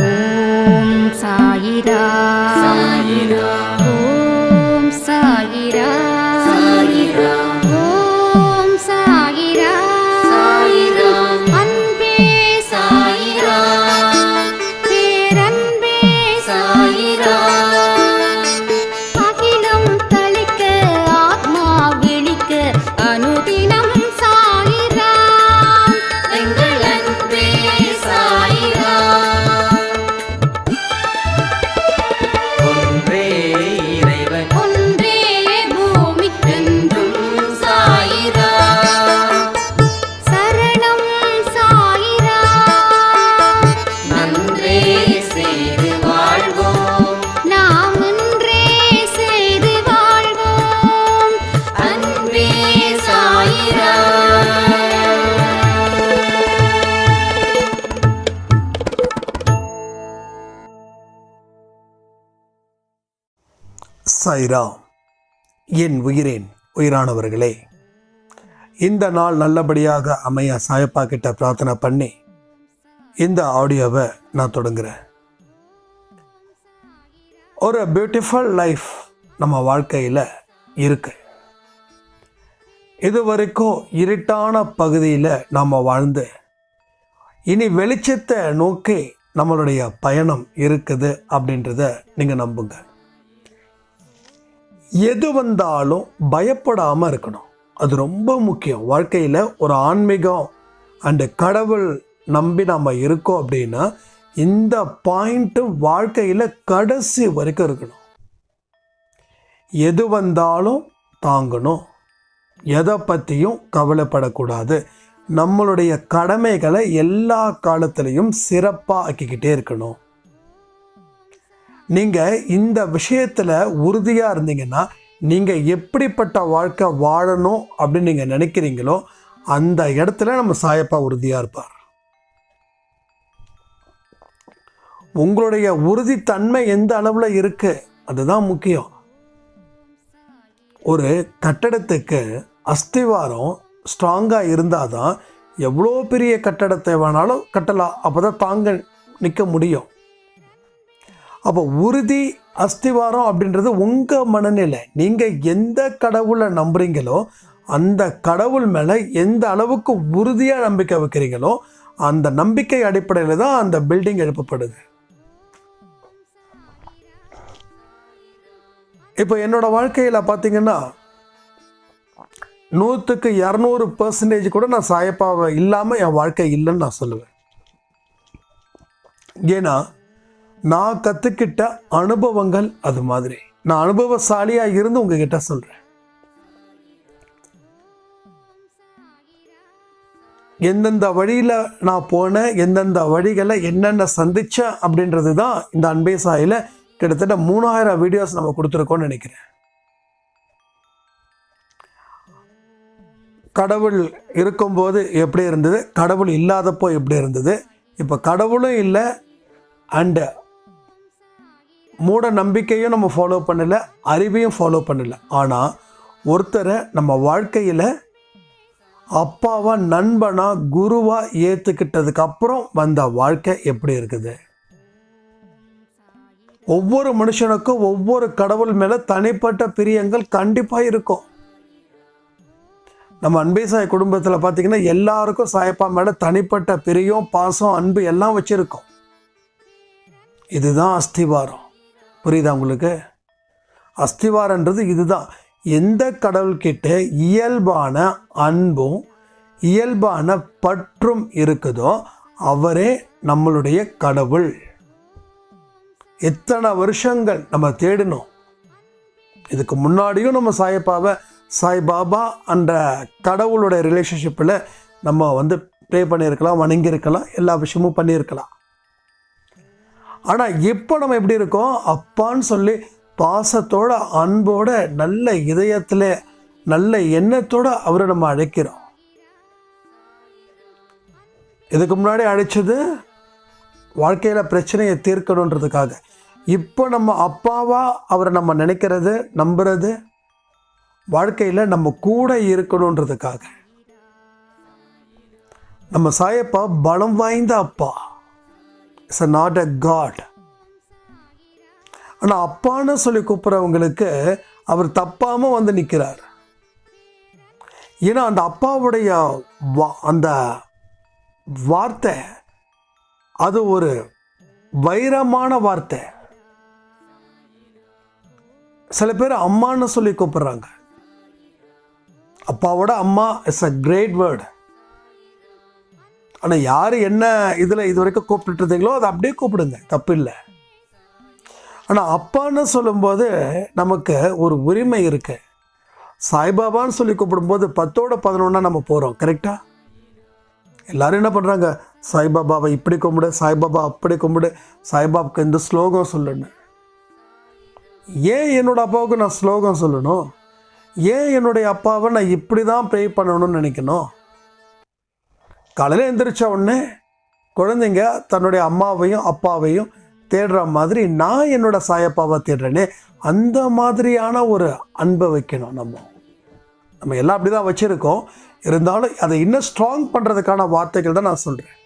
ஓம் சாயிரா சாயிரா ஓம் சாய்ரா என் உயிரேன் உயிரானவர்களே. இந்த நாள் நல்லபடியாக அமைய சாயப்பா கிட்ட பிரார்த்தனை பண்ணி இந்த ஆடியோவை நான் தொடங்குறேன். ஒரு பியூட்டிஃபுல் லைஃப் நம்ம வாழ்க்கையில் இருக்கு. இது வரைக்கும் இருட்டான பகுதியில் நாம் வாழ்ந்து இனி வெளிச்சத்தை நோக்கி நம்மளுடைய பயணம் இருக்குது அப்படின்றத நீங்கள் நம்புங்கள் எது வந்தாலும் பயப்படாமல் இருக்கணும். அது ரொம்ப முக்கியம். வாழ்க்கையில் ஒரு ஆன்மீகம் அண்டு கடவுள் நம்பி நம்ம இருக்கோம் அப்படின்னா இந்த பாயிண்ட்டு வாழ்க்கையில் கடைசி வரைக்கும் இருக்கணும். எது வந்தாலும் தாங்கணும். எதை பற்றியும் கவலைப்படக்கூடாது. நம்மளுடைய கடமைகளை எல்லா காலத்துலேயும் சிறப்பாக ஆக்கிக்கிட்டே இருக்கணும். நீங்கள் இந்த விஷயத்தில் உறுதியாக இருந்தீங்கன்னா நீங்கள் எப்படிப்பட்ட வாழ்க்கை வாழணும் அப்படின்னு நீங்கள் நினைக்கிறீங்களோ அந்த இடத்துல நம்ம சாயப்பா உறுதியாக இருப்பார். உங்களுடைய உறுதித்தன்மை எந்த அளவில் இருக்கு? அதுதான் முக்கியம். ஒரு கட்டடத்துக்கு அஸ்திவாரம் ஸ்ட்ராங்காக இருந்தால் தான் எவ்வளோ பெரிய கட்டடத்தை வேணாலும் கட்டலாம். அப்போ தான் தாங்க நிற்க முடியும். அப்போ உறுதி அஸ்திவாரம் அப்படின்றது உங்கள் மனநிலை. நீங்கள் எந்த கடவுளை நம்புறீங்களோ அந்த கடவுள் மேலே எந்த அளவுக்கு உறுதியாக நம்பிக்கை வைக்கிறீங்களோ அந்த நம்பிக்கை அடிப்படையில் தான் அந்த பில்டிங் எழுப்பப்படுது. இப்போ என்னோட வாழ்க்கையில் பார்த்தீங்கன்னா நூற்றுக்கு இரநூறு பர்சன்டேஜ் கூட நான் சாயப்பாவை இல்லாமல் என் வாழ்க்கை இல்லைன்னு நான் சொல்லுவேன். ஏன்னா நான் கற்றுக்கிட்ட அனுபவங்கள் அது மாதிரி. நான் அனுபவசாலியாக இருந்து உங்ககிட்ட சொல்கிறேன் எந்தெந்த வழியில் நான் போனேன் எந்தெந்த வழிகளை என்னென்ன சந்தித்தேன் அப்படின்றது தான் இந்த அன்பே சாயில் கிட்டத்தட்ட மூணாயிரம் வீடியோஸ் நம்ம கொடுத்துருக்கோம்னு நினைக்கிறேன். கடவுள் இருக்கும்போது எப்படி இருந்தது? கடவுள் இல்லாதப்போ எப்படி இருந்தது? இப்போ கடவுளும் இல்லை அண்டு மூட நம்பிக்கையும் நம்ம ஃபாலோ பண்ணல அறிவையும் ஃபாலோ பண்ணலை. ஆனால் ஒருத்தரை நம்ம வாழ்க்கையில் அப்பாவாக நண்பனாக குருவாக ஏற்றுக்கிட்டதுக்கு அப்புறம் வந்த வாழ்க்கை எப்படி இருக்குது? ஒவ்வொரு மனுஷனுக்கும் ஒவ்வொரு கடவுள் மேலே தனிப்பட்ட பிரியங்கள் கண்டிப்பாக இருக்கும். நம்ம அன்பே சாய் குடும்பத்தில் பார்த்தீங்கன்னா எல்லாருக்கும் சாயப்பா மேலே தனிப்பட்ட பிரியம் பாசம் அன்பு எல்லாம் வச்சுருக்கோம். இதுதான் அஸ்திவாரம். புரியுதா உங்களுக்கு? அஸ்திவாரன்றது இதுதான். எந்த கடவுள்கிட்ட இயல்பான அன்பும் இயல்பான பற்றும் இருக்குதோ அவரே நம்மளுடைய கடவுள். எத்தனை வருஷங்கள் நம்ம தேடினோம். இதுக்கு முன்னாடியும் நம்ம சாயப்பாவை சாய்பாபா என்ற கடவுளுடைய ரிலேஷன்ஷிப்பில் நம்ம வந்து ப்ரே பண்ணியிருக்கலாம் வணங்கியிருக்கலாம் எல்லா விஷயமும் பண்ணியிருக்கலாம். ஆனால் இப்போ நம்ம எப்படி இருக்கோம்? அப்பான்னு சொல்லி பாசத்தோட அன்போட நல்ல இதயத்தில் நல்ல எண்ணத்தோடு அவரை நம்ம அழைக்கிறோம். இதுக்கு முன்னாடி அழைச்சது வாழ்க்கையில் பிரச்சனையை தீர்க்கணுன்றதுக்காக. இப்போ நம்ம அப்பாவாக அவரை நம்ம நினைக்கிறது நம்புறது வாழ்க்கையில் நம்ம கூட இருக்கணுன்றதுக்காக. நம்ம சாயப்பா பலம் வாய்ந்த அப்பா. It's a not a god ஆனால் அப்பான்னு சொல்லி கூப்பிட்றவங்களுக்கு அவர் தப்பாமல் வந்து நிற்கிறார் ஏன்னா அந்த அப்பாவுடைய வா- அந்த வார்த்தை அது ஒரு வைரமான வார்த்தை. சில பேர் அம்மான்னு சொல்லி கூப்பிட்றாங்க. அப்பாவோட அம்மா இஸ் அ கிரேட் வேர்டு ஆனால் யார் என்ன இதில் இது வரைக்கும் கூப்பிட்டுருந்தீங்களோ அதை அப்படியே கூப்பிடுங்க. தப்பு இல்லை ஆனால் அப்பான்னு சொல்லும்போது நமக்கு ஒரு உரிமை இருக்குது சாய்பாபான்னு சொல்லி கூப்பிடும்போது பத்தோட பதினொன்னா நம்ம போகிறோம் கரெக்டாக எல்லோரும் என்ன பண்ணுறாங்க சாய்பாபாவை இப்படி கும்பிடு சாய்பாபா அப்படி கும்பிடு சாய்பாபாவுக்கு இந்த ஸ்லோகம் சொல்லணும் ஏன் என்னோட அப்பாவுக்கு நான் ஸ்லோகம் சொல்லணும்? ஏன் என்னுடைய அப்பாவை நான் இப்படி தான் ப்ரே பண்ணணும்னு நினைக்கணும்? காலையில் எந்திரிச்ச உடனே குழந்தைங்க தன்னுடைய அம்மாவையும் அப்பாவையும் தேடுற மாதிரி நான் என்னோட சாயப்பாவை தேடுறேனே அந்த மாதிரியான ஒரு அன்பை வைக்கணும் நம்ம. நம்ம எல்லாம் அப்படி தான் வச்சுருக்கோம். இருந்தாலும் அதை இன்னும் ஸ்ட்ராங் பண்ணுறதுக்கான வார்த்தைகள் தான் நான் சொல்கிறேன்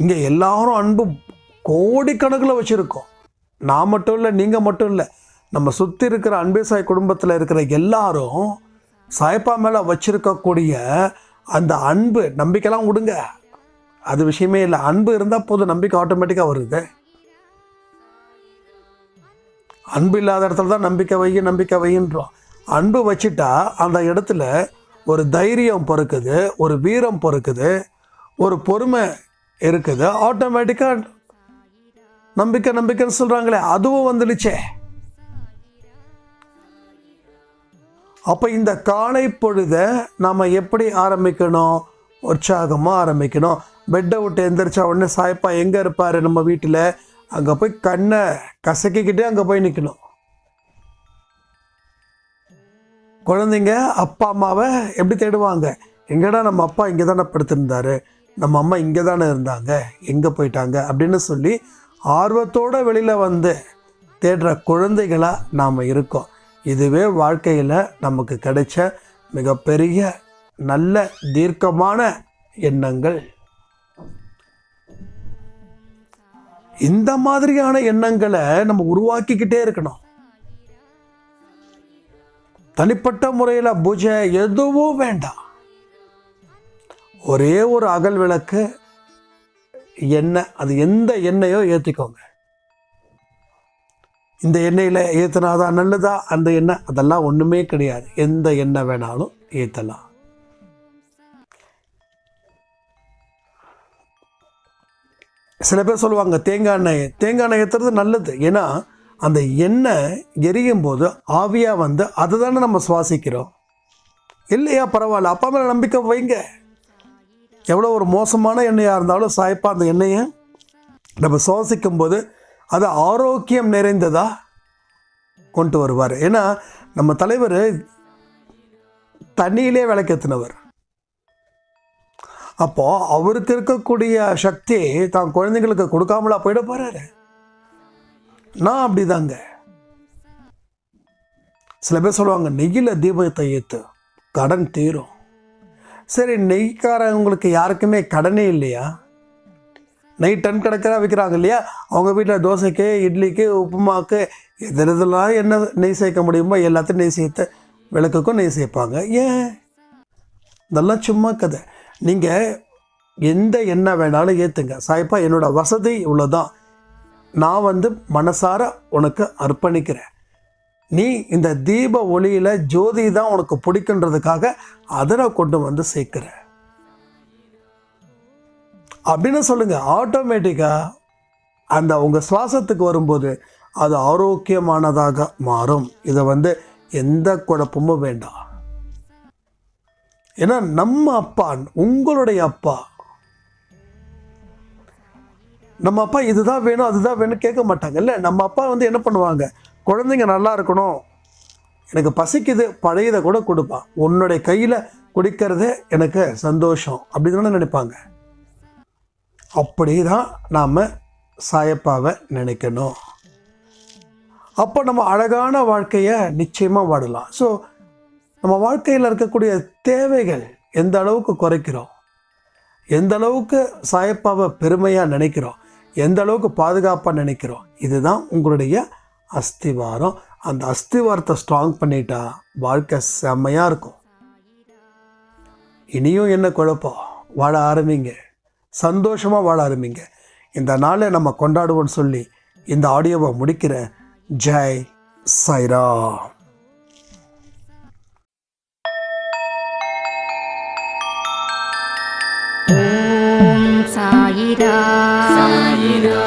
இங்கே எல்லாரும் அன்பு கோடிக்கணக்கில் வச்சுருக்கோம். நான் மட்டும் இல்லை நீங்கள் மட்டும் இல்லை. நம்ம சுற்றி இருக்கிற அன்பே சாய் குடும்பத்தில் இருக்கிற எல்லாரும் சாயப்பா மேலே வச்சுருக்கக்கூடிய அந்த அன்பு நம்பிக்கைலாம் விடுங்க. அது விஷயமே இல்லை. அன்பு இருந்தால் போதும். நம்பிக்கை ஆட்டோமேட்டிக்காக வருது. அன்பு இல்லாத இடத்துல தான் நம்பிக்கை வை நம்பிக்கை வைன்றோம். அன்பு வச்சுட்டா அந்த இடத்துல ஒரு தைரியம் பொறுக்குது ஒரு வீரம் பிறக்குது ஒரு பொறுமை இருக்குது. ஆட்டோமேட்டிக்காக நம்பிக்கை நம்பிக்கைன்னு சொல்கிறாங்களே அதுவும் வந்துடுச்சே. அப்போ இந்த காலை பொழுதை நாம் எப்படி ஆரம்பிக்கணும்? உற்சாகமாக ஆரம்பிக்கணும். பெட்டை விட்டு எந்திரிச்ச உடனே சாய்ப்பா எங்கே இருப்பார் நம்ம வீட்டில்? அங்கே போய் கண்ணை கசக்கிக்கிட்டே அங்கே போய் நிற்கணும் குழந்தைங்க அப்பா அம்மாவை எப்படி தேடுவாங்க? எங்கடா நம்ம அப்பா இங்கே தானே படுத்திருந்தாரு? நம்ம அம்மா இங்கே தானே இருந்தாங்க? எங்கே போயிட்டாங்க? அப்படின்னு சொல்லி ஆர்வத்தோட வெளியில் வந்து தேடுற குழந்தைகளாக நாம் இருக்கோம். இதுவே வாழ்க்கையில் நமக்கு கிடைச்ச மிகப்பெரிய நல்ல தீர்க்கமான எண்ணங்கள். இந்த மாதிரியான எண்ணங்களை நம்ம உருவாக்கிக்கிட்டே இருக்கணும். தனிப்பட்ட முறையில் பூஜை எதுவும் வேண்டாம். ஒரே ஒரு அகல் விளக்கு எண்ணெய் அது எந்த எண்ணெயோ ஏற்றிக்கோங்க இந்த எண்ணெயில் ஏற்றினாதான் நல்லதா? அந்த எண்ணெய் அதெல்லாம் ஒன்றுமே கிடையாது. எந்த எண்ணெய் வேணாலும் ஏற்றலாம் சில பேர் சொல்லுவாங்க தேங்காய் எண்ணெய் தேங்காய் எண்ணெய் ஏற்றுறது நல்லது. ஏன்னா அந்த எண்ணெய் எரியும் போது ஆவியாக வந்து அதை தானே நம்ம சுவாசிக்கிறோம். இல்லையா? பரவாயில்ல. அப்பா மேலே நம்பிக்கை வைங்க. எவ்வளோ ஒரு மோசமான எண்ணெயாக இருந்தாலும் சாய்ப்பாக அந்த எண்ணெயை நம்ம சுவாசிக்கும் போது அது ஆரோக்கியம் நிறைந்ததாக கொண்டு வருவார். ஏன்னா நம்ம தலைவர் தண்ணியிலே விளக்கத்தினவர். அப்போது அவருக்கு இருக்கக்கூடிய சக்தி தான் குழந்தைங்களுக்கு கொடுக்காமலா போயிட போகிறாரு நான் அப்படிதாங்க. சில பேர் சொல்லுவாங்க நெய்யில் தீபத்தை ஏற்று கடன் தீரும். சரி நெய்க்காரவங்களுக்கு யாருக்குமே கடனே இல்லையா? நைட் டன் கணக்காக விற்கிறாங்க இல்லையா? அவங்க வீட்டில் தோசைக்கு இட்லிக்கு உப்புமாவுக்கு எது இதெல்லாம் என்ன நெய் சேர்க்க முடியுமோ எல்லாத்தையும் நெய் சேர்த்து விளக்குக்கும் நெய் சேர்ப்பாங்க. ஏன்? இதெல்லாம் சும்மா கதை. நீங்கள் எந்த எண்ணெய் வேணாலும் ஏற்றுங்க சாய்ப்பா என்னோடய வசதி இவ்வளோதான் நான் வந்து மனசார உனக்கு அர்ப்பணிக்கிறேன். நீ இந்த தீப ஒளியில் ஜோதி தான் உனக்கு பிடிக்குன்றதுக்காக அதை நான் கொண்டு வந்து சேர்க்குறேன். அப்படின்னு சொல்லுங்கள் ஆட்டோமேட்டிக்காக அந்த உங்கள் சுவாசத்துக்கு வரும்போது அது ஆரோக்கியமானதாக மாறும். இதை வந்து எந்த குழப்பமும் வேண்டாம். ஏன்னா நம்ம அப்பா உங்களுடைய அப்பா. நம்ம அப்பா இதுதான் வேணும் அதுதான் வேணும் கேட்க மாட்டாங்க. இல்லை நம்ம அப்பா வந்து என்ன பண்ணுவாங்க? குழந்தைங்க நல்லா இருக்கணும். எனக்கு பசிக்குது பழையதை கூட கொடுப்பான். உன்னுடைய கையில் குடிக்கிறதே எனக்கு சந்தோஷம் அப்படின்னு தானே நினைப்பாங்க. அப்படி தான் நாம் சாயப்பாவை நினைக்கணும். அப்போ நம்ம அழகான வாழ்க்கையை நிச்சயமாக வாழலாம். ஸோ நம்ம வாழ்க்கையில் இருக்கக்கூடிய தேவைகள் எந்த அளவுக்கு குறைக்கிறோம்? எந்த அளவுக்கு சாயப்பாவை பெருமையாக நினைக்கிறோம்? எந்த அளவுக்கு பாதுகாப்பாக நினைக்கிறோம்? இதுதான் உங்களுடைய அஸ்திவாரம். அந்த அஸ்திவாரத்தை ஸ்ட்ராங் பண்ணிட்டா வாழ்க்கை செம்மையாக இருக்கும். இனியும் என்ன குழப்பம்? வாழ ஆரம்பிங்க. சந்தோஷமாக வாழ ஆரம்பிங்க. இந்த நாளை நம்ம கொண்டாடுவோம்னு சொல்லி இந்த ஆடியோவை முடிக்கிறேன் ஜெய் சைரா ஓம் சாயிரா சாயிரா